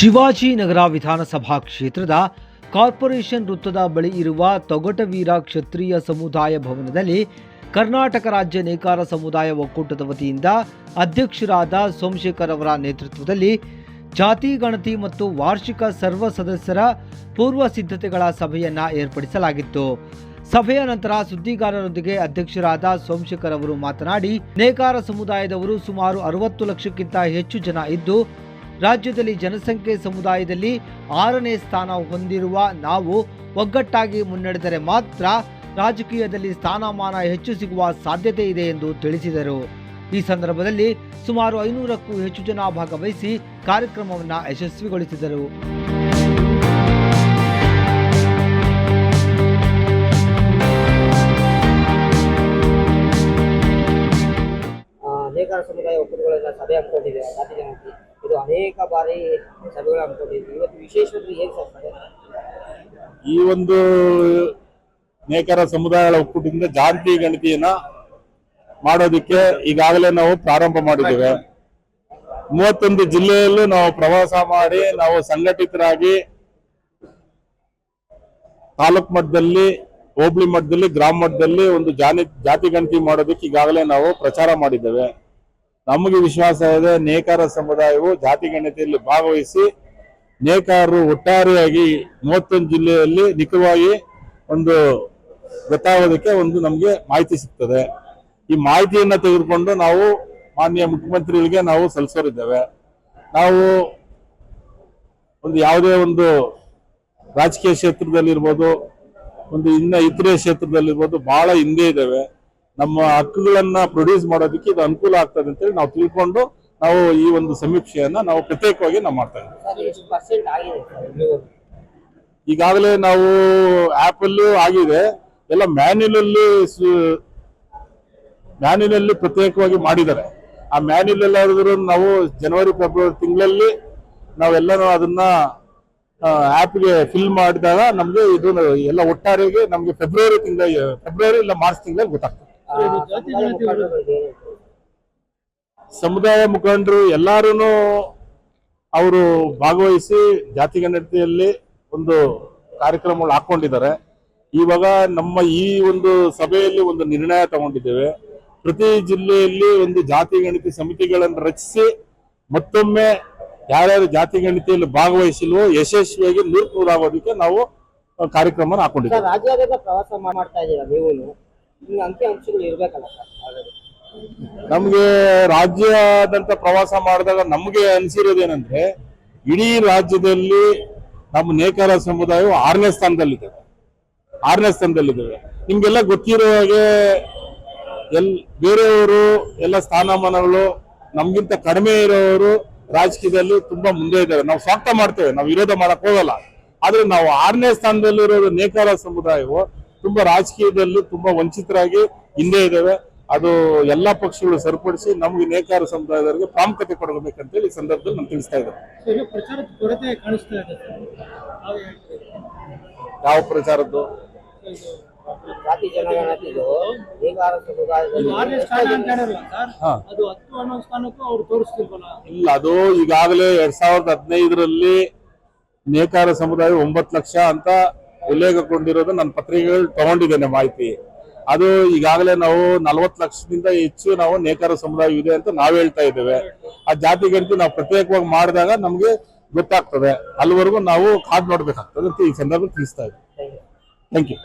ಶಿವಾಜಿನಗರ ವಿಧಾನಸಭಾ ಕ್ಷೇತ್ರದ ಕಾರ್ಪೊರೇಷನ್ ವೃತ್ತದ ಬಳಿ ಇರುವ ತೊಗಟವೀರ ಕ್ಷತ್ರಿಯ ಸಮುದಾಯ ಭವನದಲ್ಲಿ ಕರ್ನಾಟಕ ರಾಜ್ಯ ನೇಕಾರ ಸಮುದಾಯ ಒಕ್ಕೂಟದ ವತಿಯಿಂದ ಅಧ್ಯಕ್ಷರಾದ ಸೋಮಶೇಖರ್ ಅವರ ನೇತೃತ್ವದಲ್ಲಿ ಜಾತಿ, ಗಣತಿ ಮತ್ತು ವಾರ್ಷಿಕ ಸರ್ವ ಸದಸ್ಯರ ಪೂರ್ವ ಸಿದ್ಧತೆಗಳ ಸಭೆಯನ್ನ ಏರ್ಪಡಿಸಲಾಗಿತ್ತು. ಸಭೆಯ ನಂತರ ಸುದ್ದಿಗಾರರೊಂದಿಗೆ ಅಧ್ಯಕ್ಷರಾದ ಸೋಮಶೇಖರ್ ಅವರು ಮಾತನಾಡಿ, ನೇಕಾರ ಸಮುದಾಯದವರು ಸುಮಾರು ಅರವತ್ತು ಲಕ್ಷಕ್ಕಿಂತ ಹೆಚ್ಚು ಜನ ಇದ್ದು ರಾಜ್ಯದಲ್ಲಿ ಜನಸಂಖ್ಯೆ ಸಮುದಾಯದಲ್ಲಿ ಆರನೇ ಸ್ಥಾನ ಹೊಂದಿರುವ ನಾವು ಒಗ್ಗಟ್ಟಾಗಿ ಮುನ್ನಡೆದರೆ ಮಾತ್ರ ರಾಜಕೀಯದಲ್ಲಿ ಸ್ಥಾನಮಾನ ಹೆಚ್ಚು ಸಿಗುವ ಸಾಧ್ಯತೆ ಇದೆ ಎಂದು ತಿಳಿಸಿದರು. ಈ ಸಂದರ್ಭದಲ್ಲಿ ಸುಮಾರು ಐನೂರಕ್ಕೂ ಹೆಚ್ಚು ಜನ ಭಾಗವಹಿಸಿ ಕಾರ್ಯಕ್ರಮವನ್ನು ಯಶಸ್ವಿಗೊಳಿಸಿದರು. ಸಮುದಾಯ ಒಕ್ಕೂಟಗಳೆಲ್ಲ ಸಭೆ ಹಮ್ಮಿಕೊಂಡಿದೆ ಜಾತಿ ಜನಕ್ಕೆ. ಅನೇಕ ಬಾರಿ ಸಭೆಗಳು ಹಮ್ಮಿಕೊಂಡಿದ್ವಿ. ಇವತ್ತು ವಿಶೇಷವಾಗಿ ಸರ್ ಈ ಒಂದು ನೇಕಾರ ಸಮುದಾಯಗಳ ಒಕ್ಕೂಟದಿಂದ ಜಾತಿ ಗಣತಿಯನ್ನ ಮಾಡೋದಿಕ್ಕೆ ಈಗಾಗಲೇ ನಾವು ಪ್ರಾರಂಭ ಮಾಡಿದ್ದೇವೆ. ಮೂವತ್ತೊಂದು ಜಿಲ್ಲೆಯಲ್ಲೂ ನಾವು ಪ್ರವಾಸ ಮಾಡಿ ನಾವು ಸಂಘಟಿತರಾಗಿ ತಾಲೂಕ್ ಮಟ್ಟದಲ್ಲಿ, ಹೋಬಳಿ ಮಟ್ಟದಲ್ಲಿ, ಗ್ರಾಮ ಮಟ್ಟದಲ್ಲಿ ಒಂದು ಜಾನಿ ಜಾತಿ ಗಣತಿ ಮಾಡೋದಕ್ಕೆ ಈಗಾಗಲೇ ನಾವು ಪ್ರಚಾರ ಮಾಡಿದ್ದೇವೆ. ನಮಗೆ ವಿಶ್ವಾಸ ಇದೆ, ನೇಕಾರ ಸಮುದಾಯವು ಜಾತಿ ಗಣತಿಯಲ್ಲಿ ಭಾಗವಹಿಸಿ ನೇಕಾರರು ಒಟ್ಟಾರೆಯಾಗಿ ಮೂವತ್ತೊಂದು ಜಿಲ್ಲೆಯಲ್ಲಿ ನಿಖರವಾಗಿ ಒಂದು ಗೊತ್ತಾಗೋದಕ್ಕೆ ಒಂದು ನಮಗೆ ಮಾಹಿತಿ ಸಿಗ್ತದೆ. ಈ ಮಾಹಿತಿಯನ್ನು ತೆಗೆದುಕೊಂಡು ನಾವು ಮಾನ್ಯ ಮುಖ್ಯಮಂತ್ರಿಗಳಿಗೆ ನಾವು ಸಲ್ಲಿಸೋರಿದ್ದೇವೆ. ನಾವು ಒಂದು ಯಾವುದೇ ಒಂದು ರಾಜಕೀಯ ಕ್ಷೇತ್ರದಲ್ಲಿರ್ಬೋದು, ಒಂದು ಇನ್ನ ಇತರೆ ಕ್ಷೇತ್ರದಲ್ಲಿರ್ಬೋದು, ಬಹಳ ಹಿಂದೆ ಇದ್ದಾವೆ. ನಮ್ಮ ಹಕ್ಕುಗಳನ್ನ ಪ್ರೊಡ್ಯೂಸ್ ಮಾಡೋದಕ್ಕೆ ಇದು ಅನುಕೂಲ ಆಗ್ತದೆ ಅಂತೇಳಿ ನಾವು ತಿಳ್ಕೊಂಡು ನಾವು ಈ ಒಂದು ಸಮೀಕ್ಷೆಯನ್ನ ನಾವು ಪ್ರತ್ಯೇಕವಾಗಿ ನಾವು ಮಾಡ್ತಾ ಇದ್ದೀವಿ. ಈಗಾಗಲೇ ನಾವು ಆಪ್ ಅಲ್ಲೂ ಆಗಿದೆ. ಎಲ್ಲ ಮ್ಯಾನ್ಯಲಲ್ಲಿ ಅಲ್ಲಿ ಮ್ಯಾನ್ಯುಲ್ ಅಲ್ಲಿ ಪ್ರತ್ಯೇಕವಾಗಿ ಮಾಡಿದ್ದಾರೆ. ಆ ಮ್ಯಾನ್ಯಲ್ ಎಲ್ಲಾದ್ರೂ ನಾವು ಜನವರಿ ಫೆಬ್ರವರಿ ತಿಂಗಳಲ್ಲಿ ನಾವೆಲ್ಲನೂ ಅದನ್ನ ಆ್ಯಪ್ಗೆ ಫಿಲ್ ಮಾಡಿದಾಗ ನಮಗೆ ಇದು ಎಲ್ಲ ಒಟ್ಟಾರೆಗೆ ನಮ್ಗೆ ಫೆಬ್ರವರಿ ತಿಂಗಳ ಫೆಬ್ರವರಿ ಇಲ್ಲ ಮಾರ್ಚ್ ತಿಂಗಳಲ್ಲಿ ಗೊತ್ತಾಗ್ತದೆ. ಸಮುದಾಯ? ಮುಖಂಡರು ಎಲ್ಲಾರು ಅವರು ಭಾಗವಹಿಸಿ ಜಾತಿ ಗಣತಿಯಲ್ಲಿ ಒಂದು ಕಾರ್ಯಕ್ರಮಗಳು ಹಾಕೊಂಡಿದ್ದಾರೆ. ಇವಾಗ ನಮ್ಮ ಈ ಒಂದು ಸಭೆಯಲ್ಲಿ ಒಂದು ನಿರ್ಣಯ ತಗೊಂಡಿದ್ದೇವೆ. ಪ್ರತಿ ಜಿಲ್ಲೆಯಲ್ಲಿ ಒಂದು ಜಾತಿ ಗಣತಿ ಸಮಿತಿಗಳನ್ನು ರಚಿಸಿ ಮತ್ತೊಮ್ಮೆ ಯಾರ್ಯಾರು ಜಾತಿ ಗಣತಿಯಲ್ಲಿ ಭಾಗವಹಿಸಿಲ್ವೋ ಯಶಸ್ವಿಯಾಗಿ ನೂರ್ಪುರಾಗೋದಕ್ಕೆ ನಾವು ಕಾರ್ಯಕ್ರಮ ಹಾಕೊಂಡಿದ್ದೇವೆ. ಪ್ರವಾಸ ಮಾಡ್ತಾ ಇದ್ದೀರಾ ನೀವು? ನಮ್ಗೆ ರಾಜ್ಯದಂತ ಪ್ರವಾಸ ಮಾಡಿದಾಗ ನಮ್ಗೆ ಅನಿಸಿರೋದೇನಂದ್ರೆ ಇಡೀ ರಾಜ್ಯದಲ್ಲಿ ನಮ್ಮ ನೇಕಾರ ಸಮುದಾಯವು ಆರನೇ ಸ್ಥಾನದಲ್ಲಿದ್ದಾವೆ. ಆರನೇ ಸ್ಥಾನದಲ್ಲಿದ್ದಾವೆ. ನಿಮ್ಗೆಲ್ಲ ಗೊತ್ತಿರೋ ಹಾಗೆ ಎಲ್, ಬೇರೆಯವರು ಎಲ್ಲ ಸ್ಥಾನಮಾನಗಳು ನಮ್ಗಿಂತ ಕಡಿಮೆ ಇರೋರು ರಾಜಕೀಯದಲ್ಲಿ ತುಂಬಾ ಮುಂದೆ ಇದ್ದಾರೆ. ನಾವು ಸ್ವಾಗತ ಮಾಡ್ತೇವೆ, ನಾವು ವಿರೋಧ ಮಾಡಕ್ ಹೋಗಲ್ಲ. ಆದ್ರೆ ನಾವು ಆರನೇ ಸ್ಥಾನದಲ್ಲಿರೋ ನೇಕಾರ ಸಮುದಾಯವು ತುಂಬಾ ರಾಜಕೀಯದಲ್ಲಿ ತುಂಬಾ ವಂಚಿತರಾಗಿ ಹಿಂದೆ ಇದ್ದೇವೆ. ಅದು ಎಲ್ಲಾ ಪಕ್ಷಗಳು ಸರಿಪಡಿಸಿ ನಮ್ಗೆ ನೇಕಾರ ಸಮುದಾಯದವರಿಗೆ ಪ್ರಾಮುಖ್ಯತೆ ಕೊಡಬೇಕಂತೇಳಿ ಈ ಸಂದರ್ಭದಲ್ಲಿ ನಾನು ತಿಳಿಸ್ತಾ ಇದ್ದೇನೆ. ಈಗ ಪ್ರಚಾರದ ಕೊರತೆ ಕಾಣಿಸ್ತಾ ಇದೆ ಸರ್. ನಾವು ಯಾವ ಪ್ರಚಾರದ್ದು? ಜಾತಿ ಜನಗಣತಿದು ನೇಕಾರ ಇದು ಆರನೇ ಸ್ಥಾನ ಅಂತ ಸಮುದಾಯ ಸರ್. ಅದು ಹತ್ತು ಅನ್ನೋ ಸ್ಥಾನಕ್ಕೂ ಅವ್ರು ತೋರಿಸ್ತಿಲ್ವಲ್ಲ? ಇಲ್ಲ ಅದು ಈಗಾಗಲೇ ಎರಡ್ ಸಾವಿರದ ಹದಿನೈದರಲ್ಲಿ ನೇಕಾರ ಸಮುದಾಯ ಒಂಬತ್ತು ಲಕ್ಷ ಅಂತ ಉಲ್ಲೇಖಗೊಂಡಿರೋದು ನನ್ನ ಪತ್ರಿಕೆಗಳು ತಗೊಂಡಿದ್ದೇನೆ ಮಾಹಿತಿ. ಅದು ಈಗಾಗಲೇ ನಾವು ನಲವತ್ತು ಲಕ್ಷದಿಂದ ಹೆಚ್ಚು ನಾವು ನೇಕಾರ ಸಮುದಾಯ ಇದೆ ಅಂತ ನಾವು ಹೇಳ್ತಾ ಇದ್ದೇವೆ. ಆ ಜಾತಿ ಗಣತಿ ನಾವು ಪ್ರತ್ಯೇಕವಾಗಿ ಮಾಡಿದಾಗ ನಮಗೆ ಗೊತ್ತಾಗ್ತದೆ. ಅಲ್ಲಿವರೆಗೂ ನಾವು ಕಾದ್ ನೋಡ್ಬೇಕಾಗ್ತದೆ ಅಂತ ಈ ಸಂದರ್ಭ ತಿಳಿಸ್ತಾ ಇದ್ದೀವಿ. Thank you